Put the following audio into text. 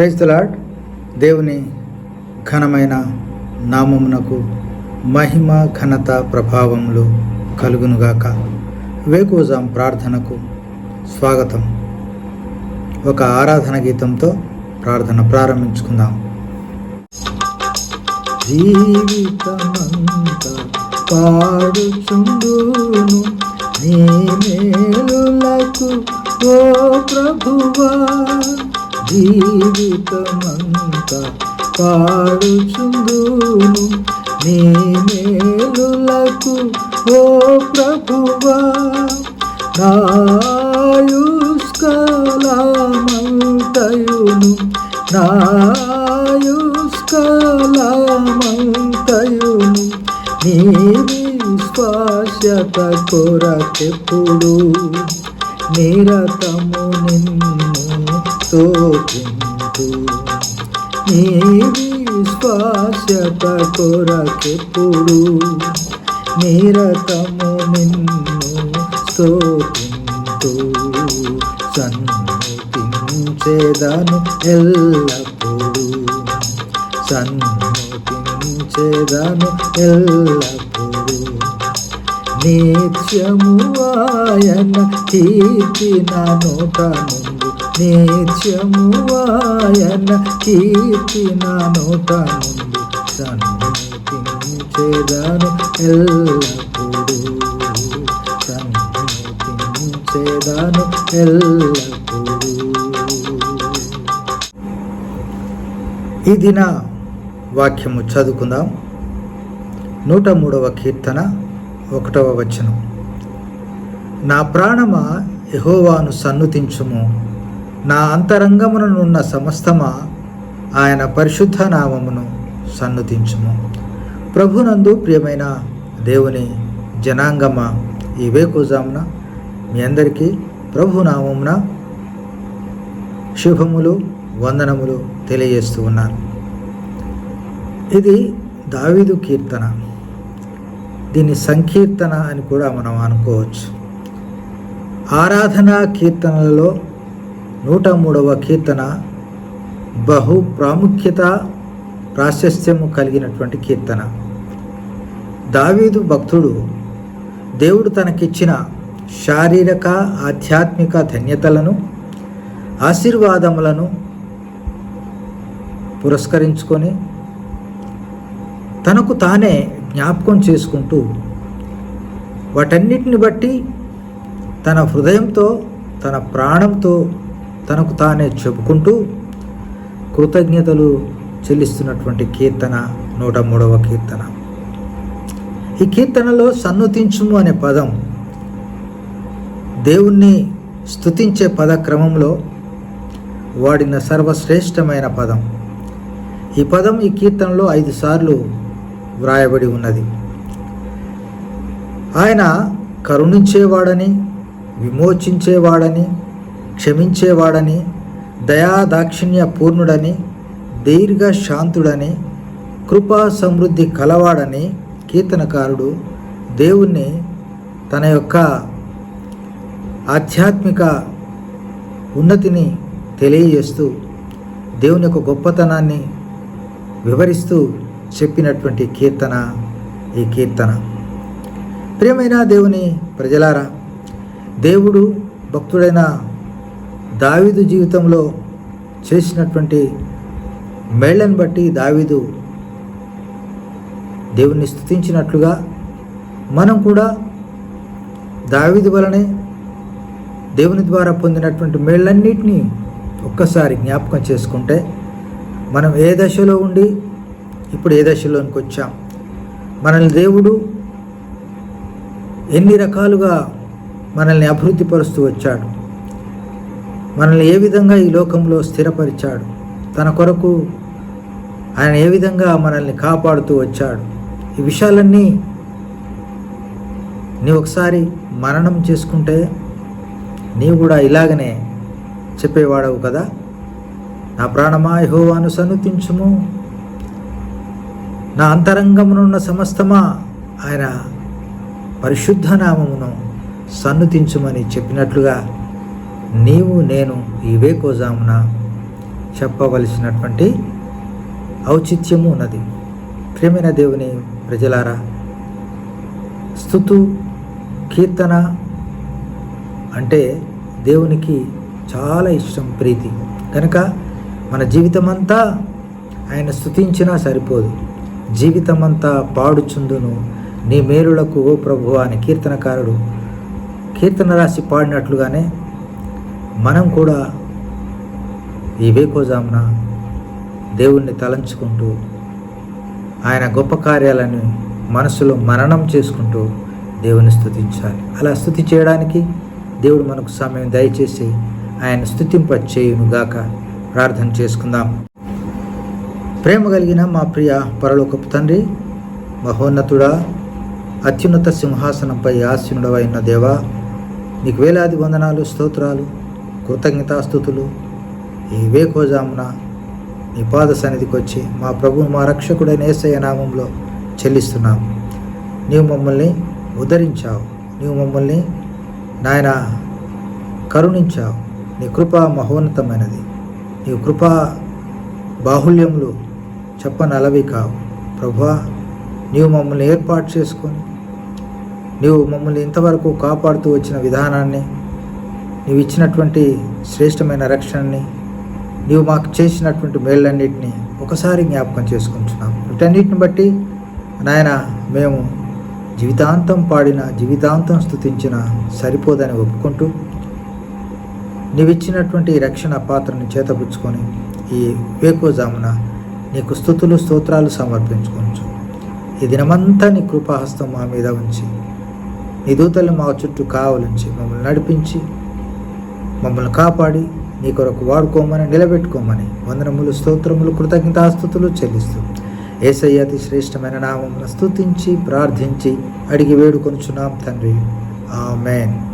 Praise the దేవుని ఘనమైన నామమునకు మహిమ ఘనత ప్రభావములు కలుగునుగాక. వేకోజాం ప్రార్థనకు స్వాగతం. ఒక ఆరాధన గీతంతో ప్రార్థన ప్రారంభించుకుందాం. జీవితమంత పాడుచుండును నీ మేలులకు ఓ ప్రభువా. జీవితమంతా పాడుచుందును నీ మేలులకు ఓ ప్రభువా నాయుష్కలమంతయును. నాయుష్కలమంతయును. నీ విశ్వాస్యత కొరకెప్పుడు నిరతము నిన్ను స్తోత్రింతు నీ విశ్వాస్యత కొరకెప్పుడు నిరతము నిన్ను స్తోత్రింతు సన్నుతించేదను ఎల్లప్పుడు. సన్నుతించేదను ఎల్లప్పుడు. నేత్యము ఆయన కీర్తి నా నోట నుండి. నిత్యము ఆయన కీర్తి నా నోట నుండి. సన్నిధించేదాను ఎల్లప్పుడూ. సన్నిధించేదాను ఎల్లప్పుడూ. ఈ దిన వాక్యము చదువుకుందాం. నూట మూడవ కీర్తన. ఒకటవ వచనం. నా ప్రాణమా యహోవాను సన్నుతించుము. నా అంతరంగముననున్న సమస్తమా ఆయన పరిశుద్ధ నామమును సన్నుతించుము. ప్రభునందు ప్రియమైన దేవుని జనాంగమ ఈ వేకుజామున మీ అందరికీ ప్రభునామమున శుభములు వందనములు తెలియజేస్తూ ఉన్నాను. ఇది దావీదు కీర్తన. దీన్ని సంకీర్తన అని కూడా మనం అనుకోవచ్చు. ఆరాధనా కీర్తనలలో నూట మూడవ కీర్తన బహు ప్రాముఖ్యత ప్రాశస్త్యము కలిగినటువంటి కీర్తన. దావీదు భక్తుడు దేవుడు తనకిచ్చిన శారీరక ఆధ్యాత్మిక ధన్యతలను ఆశీర్వాదములను పురస్కరించుకొని తనకు తానే జ్ఞాపకం చేసుకుంటూ వాటన్నిటిని బట్టి తన హృదయంతో తన ప్రాణంతో తనకు తానే చెప్పుకుంటూ కృతజ్ఞతలు చెల్లిస్తున్నటువంటి కీర్తన నూట మూడవ కీర్తన. ఈ కీర్తనలో సన్నుతించుము అనే పదం దేవుణ్ణి స్తుతించే పద క్రమంలో వాడిన సర్వశ్రేష్టమైన పదం. ఈ పదం ఈ కీర్తనలో ఐదు సార్లు వ్రాయబడి ఉన్నది. ఆయన కరుణించేవాడని విమోచించేవాడని క్షమించేవాడని దయాదాక్షిణ్య పూర్ణుడని దీర్ఘ శాంతుడని కృపా సమృద్ధి కలవాడని కీర్తనకారుడు దేవుణ్ణి తన యొక్క ఆధ్యాత్మిక ఉన్నతిని తెలియజేస్తూ దేవుని యొక్క గొప్పతనాన్ని వివరిస్తూ చెప్పినటువంటి కీర్తన ఈ కీర్తన. ప్రియమైన దేవుని ప్రజలారా దేవుడు భక్తుడైన దావీదు జీవితంలో చేసినటువంటి మేళ్ళను బట్టి దావీదు దేవుణ్ణి స్థుతించినట్లుగా మనం కూడా దావీదు వలనే దేవుని ద్వారా పొందినటువంటి మేళ్ళన్నిటినీ ఒక్కసారి జ్ఞాపకం చేసుకుంటే మనం ఏ దశలో ఉండి ఇప్పుడు ఏ దశలోనికి వచ్చాం? మనల్ని దేవుడు ఎన్ని రకాలుగా మనల్ని అభివృద్ధిపరుస్తూ వచ్చాడు. మనల్ని ఏ విధంగా ఈ లోకంలో స్థిరపరిచాడు. తన కొరకు ఆయన ఏ విధంగా మనల్ని కాపాడుతూ వచ్చాడు. ఈ విషయాలన్నీ నీ ఒకసారి మననం చేసుకుంటే నీవు కూడా ఇలాగనే చెప్పేవాడవు కదా? నా ప్రాణమా యహోవాను సన్నుతించుము. నా అంతరంగమునున్న సమస్తమా ఆయన పరిశుద్ధ నామమును సన్నుతించుమని చెప్పినట్లుగా నీవు నేను ఈ వేకోజామున చెప్పవలసినటువంటి ఔచిత్యము ఉన్నది. ప్రేమైన దేవుని ప్రజలారా స్థుతు కీర్తన అంటే దేవునికి చాలా ఇష్టం ప్రీతి. కనుక మన జీవితమంతా ఆయన స్థుతించినా సరిపోదు. జీవితమంతా పాడుచుందును నీ మేలులకు ఓ ప్రభు అని కీర్తనకారుడు కీర్తన రాసి పాడినట్లుగానే మనం కూడా ఈ వేకోజామున దేవుణ్ణి తలంచుకుంటూ ఆయన గొప్ప కార్యాలను మనసులో మననం చేసుకుంటూ దేవుని స్థుతించాలి అలా స్థుతి చేయడానికి దేవుడు మనకు సమయం దయచేసి ఆయన స్థుతింప చేయునుగాక ప్రార్థన చేసుకుందాం. ప్రేమ కలిగిన మా ప్రియ పరలోకపు తండ్రి మహోన్నతుడా అత్యున్నత సింహాసనంపై ఆసీనుడవైన దేవా నీకు వేలాది వందనాలు స్తోత్రాలు కృతజ్ఞతాస్థుతులు ఈ వేకోజామున నీ పాద సన్నిధికి వచ్చి మా ప్రభు మా రక్షకుడైన ఏసయ్య నామంలో చెల్లిస్తున్నాం. నీవు మమ్మల్ని ఉద్ధరించావు నీవు మమ్మల్ని నాయన కరుణించావు. నీ కృప మహోన్నతమైనది. నీ కృప బాహుళ్యములు చెప్పనలవి కావు. ప్రభా నీవు మమ్మల్ని ఏర్పాటు చేసుకొని నీవు మమ్మల్ని ఇంతవరకు కాపాడుతూ వచ్చిన విధానాన్ని నీవు ఇచ్చినటువంటి శ్రేష్టమైన రక్షణని నీవు మాకు చేసినటువంటి మేళ్ళన్నింటినీ ఒకసారి జ్ఞాపకం చేసుకుంటున్నాం. వీటన్నిటిని బట్టి నాయన మేము జీవితాంతం పాడిన జీవితాంతం స్థుతించిన సరిపోదని ఒప్పుకుంటూ నీవిచ్చినటువంటి రక్షణ పాత్రని చేతపుచ్చుకొని ఈ వేకోజామున నీకు స్థుతులు స్తోత్రాలు సమర్పించుకోవచ్చు ఈ దినమంతా నీ కృపాహస్తం మా మీద ఉంచి నీ దూతలు మా చుట్టూ కావలించి మమ్మల్ని నడిపించి మమ్మల్ని కాపాడి నీ కొరకు వాడుకోమని నిలబెట్టుకోమని వందనములు స్తోత్రములు కృతజ్ఞతాస్థుతులు చెల్లిస్తూ ఏసయ్య అతి శ్రేష్టమైన నామమును స్తుతించి ప్రార్థించి అడిగి వేడుకొనుచున్నాం తండ్రి. ఆమెన్.